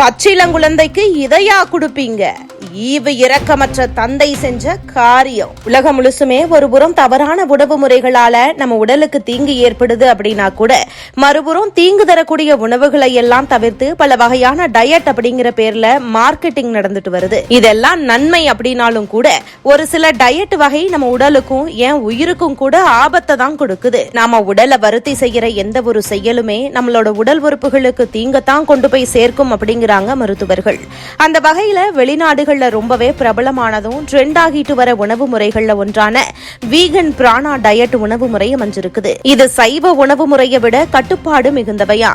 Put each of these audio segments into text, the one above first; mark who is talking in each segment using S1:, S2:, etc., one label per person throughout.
S1: பச்சிளங்குழந்தைக்கு இதையா கொடுப்பீங்க. ஈவு இரக்கமற்ற தந்தை செஞ்ச காரியம். உலகம் முழுசுமே ஒரு புறம் தவறான உணவு முறைகளால நம்ம உடலுக்கு தீங்கு ஏற்படுது அப்படின்னா கூட மறுபுறம் தீங்கு தரக்கூடிய உணவுகளை எல்லாம் தவிர்த்து பல வகையான டயட் அப்படிங்கிற பேர்ல மார்க்கெட்டிங் நடந்துட்டு வருது. இதெல்லாம் நன்மை அப்படின்னாலும் கூட ஒரு சில டயட் வகை நம்ம உடலுக்கும் ஏன் உயிருக்கும் கூட ஆபத்தை தான் கொடுக்குது. நாம உடலை வருத்தி செய்யற எந்த ஒரு செயலுமே நம்மளோட உடல் உறுப்புகளுக்கு தீங்கத்தான் கொண்டு போய் சேர்க்கும் அப்படிங்கிறாங்க மருத்துவர்கள். அந்த வகையில வெளிநாடுகள்ல ரொம்பவே பிரபலமானதும் ட்ரெண்ட் ஆகிட்டு வர உணவு முறைகள்ல ஒன்றான வீகன் பிராணா டயட் உணவு முறை அமைஞ்சிருக்குது. இது சைவ உணவு முறையை விட கட்டுப்பாடு மிகுந்தவையா?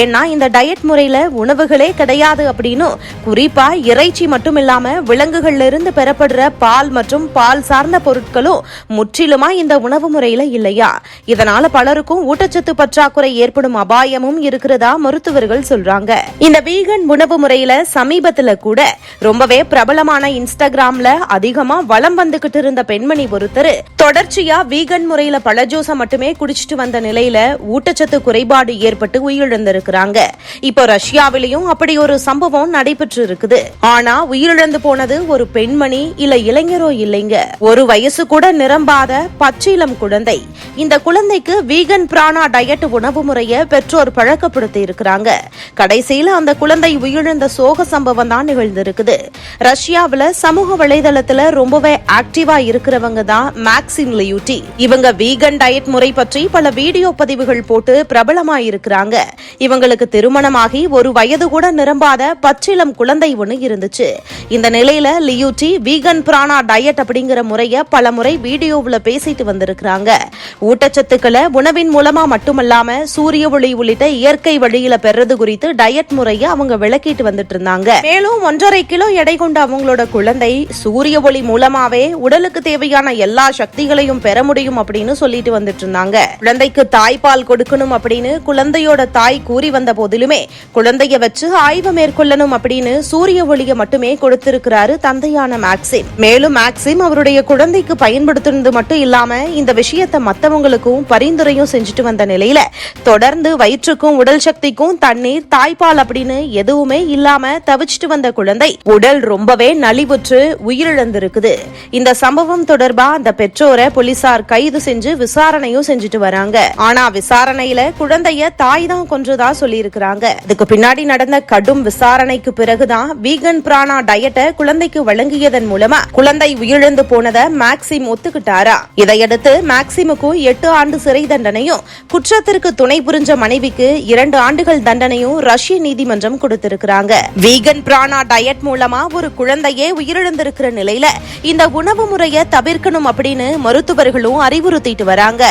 S1: ஏன்னா இந்த டயட் முறையில உணவுகளே கிடையாது அப்படின்னு குறிப்பா இறைச்சி மட்டும் இல்லாம விலங்குகள்ல இருந்து பெறப்படுற பால் மற்றும் பால் சார்ந்த பொருட்களும் முற்றிலுமா இந்த உணவு முறையில இல்லையா? இதனால பலருக்கும் ஊட்டச்சத்து பற்றாக்குறை ஏற்படும் அபாயமும் இருக்கிறதா மருத்துவர்கள் சொல்றாங்க. இந்த வீகன் உணவு முறையில சமீபத்துல கூட ரொம்பவே பிரபலமான இன்ஸ்டாகிராம்ல அதிகமா வலம் வந்துகிட்டு இருந்த பெண்மணி ஒருத்தர் தொடர்ச்சியா வீகன் முறையில பழஜூச மட்டுமே குடிச்சிட்டு வந்த நிலையில ஊட்டச்சத்து குறைபாடு ஏற்பட்டு உயிரிழந்திருக்கிறாங்க. இப்போ ரஷ்யாவிலையும் அப்படி ஒரு சம்பவம் நடைபெற்று இருக்குது ஆனா உயிரிழந்து போனது ஒரு பெண்மணி இல்ல இளைஞரோ இல்லைங்க. ஒரு வயசு கூட நிரம்பாத பச்சிலம் குழந்தை. இந்த குழந்தைக்கு வீகன் பிராணா டயட் உணவு முறையை பெற்றோர் பழக்கப்படுத்தி இருக்கிறாங்க கடைசியில அந்த குழந்தை உயிரிழந்த சோக சம்பவம் தான் நிகழ்ந்திருக்குது. ரஷ்யாவில் சமூக வலைதளத்துல ரொம்பவே ஆக்டிவா இருக்கிறவங்க தான் மேக்சிம் லியூட்டி. இவங்க வீகன் டயட் முறை பற்றி பல வீடியோ பதிவுகள் போட்டு பிரபலமா இருக்கிறாங்க இவங்களுக்கு திருமணமாகி ஒரு வயது கூட நிரம்பாத பச்சிளம் குழந்தை ஒன்று இருந்துச்சு. இந்த நிலையில லியூட்டி வீகன் பிராணா டயட் அப்படிங்கிற முறைய பல முறை வீடியோவில் பேசிட்டு வந்திருக்கிறாங்க. ஊட்டச்சத்துக்களை உணவின் மூலமா மட்டுமல்லாம சூரிய ஒளி உள்ளிட்ட இயற்கை வழியில பெறது குறித்து டயட் முறைய அவங்க விளக்கிட்டு வந்துட்டு இருந்தாங்க. மேலும் ஒன்றரை கிலோ எடை கொண்ட அவங்களோட குழந்தை சூரிய ஒளி மூலமாவே உடலுக்கு தேவையான எல்லா சக்திகளையும் பெற முடியும் அப்படின்னு சொல்லிட்டு வந்துட்டு இருந்தாங்க. குழந்தைக்கு தாய்ப்பால் கொடுக்கணும் அப்படின்னு குழந்தையோட தாய் கூறி வந்த போதிலுமே குழந்தைய வச்சு ஆய்வு மேற்கொள்ளணும் அப்படின்னு சூரிய ஒளியை மட்டுமே கொடுத்திருக்கிறாரு தந்தையான மேக்சிம். மேலும் மேக்சிம் அவருடைய குழந்தைக்கு பயன்படுத்துனது மட்டும் இல்லாம இந்த விஷயத்தை மத்தவங்களுக்கும் பரிந்துரையும் செஞ்சுட்டு வந்த நிலையில தொடர்ந்து வயிற்றுக்கும் உடல் சக்திக்கும் தண்ணீர் தாய்ப்பால் அப்படின்னு எதுவுமே இல்லாம தவிச்சிட்டு வந்த குழந்தை உடல் ரொம்ப ரொம்பவே நலிவுற்று உயிரிழந்திருக்குது. இந்த சம்பவம் தொடர்பா அந்த பெற்றோரை போலீசார் கைது செஞ்சு விசாரணையும் செஞ்சுட்டு வராங்க. ஆனா விசாரணையில குழந்தைய தாய் தான் கொன்றதா சொல்லியிருக்கிறாங்க. இதுக்கு பின்னாடி நடந்த கடும் விசாரணைக்கு பிறகுதான் வீகன் பிராணா டயட்டை குழந்தைக்கு வழங்கியதன் மூலமா குழந்தை உயிரிழந்து போனதை மேக்சிம் ஒத்துக்கிட்டாரா? இதையடுத்து மேக்சிமுக்கும் எட்டு ஆண்டு சிறை தண்டனையும் குற்றத்திற்கு துணை புரிஞ்ச மனைவிக்கு இரண்டு ஆண்டுகள் தண்டனையும் ரஷ்ய நீதிமன்றம் கொடுத்திருக்கிறாங்க. வீகன் பிராணா டயட் மூலமா ஒரு குழந்தையே உயிரிழந்திருக்கிற நிலையில இந்த உணவு முறையை தவிர்க்கணும் அப்படின்னு மருத்துவர்களும் அறிவுறுத்திட்டு வராங்க.